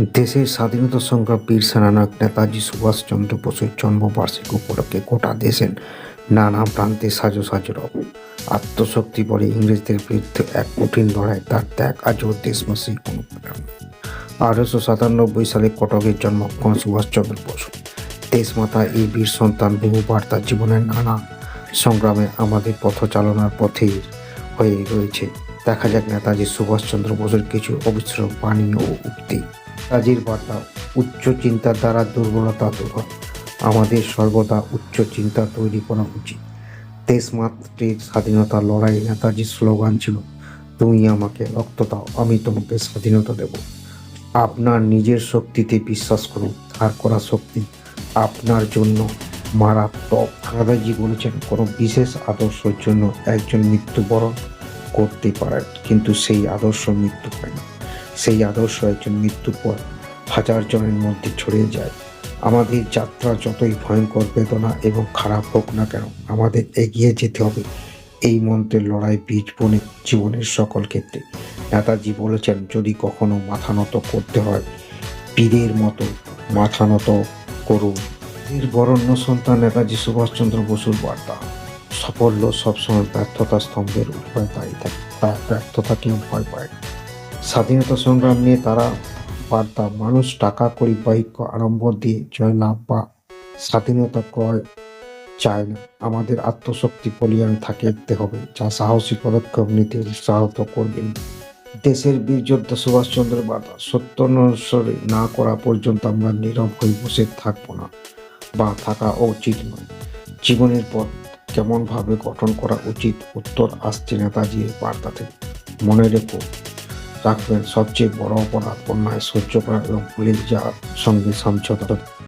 দেশের স্বাধীনতা সংগ্রাম বীর সেনানায়ক নেতাজি সুভাষচন্দ্র বসুর জন্মবার্ষিকী উপলক্ষে গোটা দেশের নানা প্রান্তে সাজো সাজো রব আত্মশক্তি বলে ইংরেজদের বিরুদ্ধে এক কঠিন লড়াই, তার ত্যাগ আজও দেশবাসী অনুপ্রেরণা। আঠারোশো সাতানব্বই সালে কটকের জন্মক্ষণ সুভাষচন্দ্র বসু। দেশমাতা এই বীর সন্তান বহুবার তার জীবনের নানা সংগ্রামে আমাদের পথ চালনার পথেই হয়ে রয়েছে। দেখা যাক নেতাজি সুভাষচন্দ্র বসুর কিছু অবিশ্রাম বাণী ও উক্তি। কাজের বার্তা, উচ্চ চিন্তার দ্বারা দুর্বলতা দূর হয় আমাদের সর্বদা উচ্চ চিন্তা তৈরি করা উচিত। দেশ দেশমাতৃর স্বাধীনতা লড়াই নেতাজির স্লোগান ছিল, তুমি আমাকে রক্ত দাও, আমি তোমাকে স্বাধীনতা দেব। আপনার নিজের শক্তিতে বিশ্বাস করুন, ধার করা শক্তি আপনার জন্য মারাত্মক। দাদাজি বলেছেন, কোনো বিশেষ আদর্শের জন্য একজন মৃত্যুবরণ করতে পারেন, কিন্তু সেই আদর্শ মৃত্যু হয় না। সেই আদর্শ একজন মৃত্যুর পর হাজার জনের মধ্যে ছড়িয়ে যায়। আমাদের যাত্রা যতই ভয়ঙ্কর বেদনা এবং খারাপ হোক না কেন, আমাদের এগিয়ে যেতে হবে এই মন্ত্রের লড়াই বীজ বনে জীবনের সকল ক্ষেত্রে। নেতাজি বলেছেন, যদি কখনো মাথা নত করতে হয় পীরের মতো মাথা নত করুন। বীর বরণ্য সন্তান নেতাজি সুভাষচন্দ্র বসুর বার্তা। সাফল্য সবসময় ব্যর্থতা স্তম্ভের উপরে দাঁড়িয়ে থাকে, তার ব্যর্থতাকেও ভয় পায়। স্বাধীনতা সংগ্রাম নিয়ে তারা বার্তা, মানুষ টাকা করি বাহিক্য আরম্ভ দিয়ে জয়লাভ বা স্বাধীনতা ক্রয় চায় না। আমাদের আত্মশক্তি বলিয়ান থাকতে হবে যা সাহসী পদক্ষেপ নিতে উৎসাহিত করবেন দেশের বীর যোদ্ধা সুভাষচন্দ্র বার্তা, সত্য অনুসরণ না করা পর্যন্ত আমরা নীরব হয়ে বসে থাকব না বা থাকা উচিত নয়। জীবনের পথ কেমনভাবে গঠন করা উচিত, উত্তর আসছে নেতাজির বার্তা থেকে মনে রেখো রাখবেন। সবচেয়ে বড় অপরাধ অন্যায় সহ্য করা এবং পুলিশ যাওয়ার সঙ্গে সমঝোতা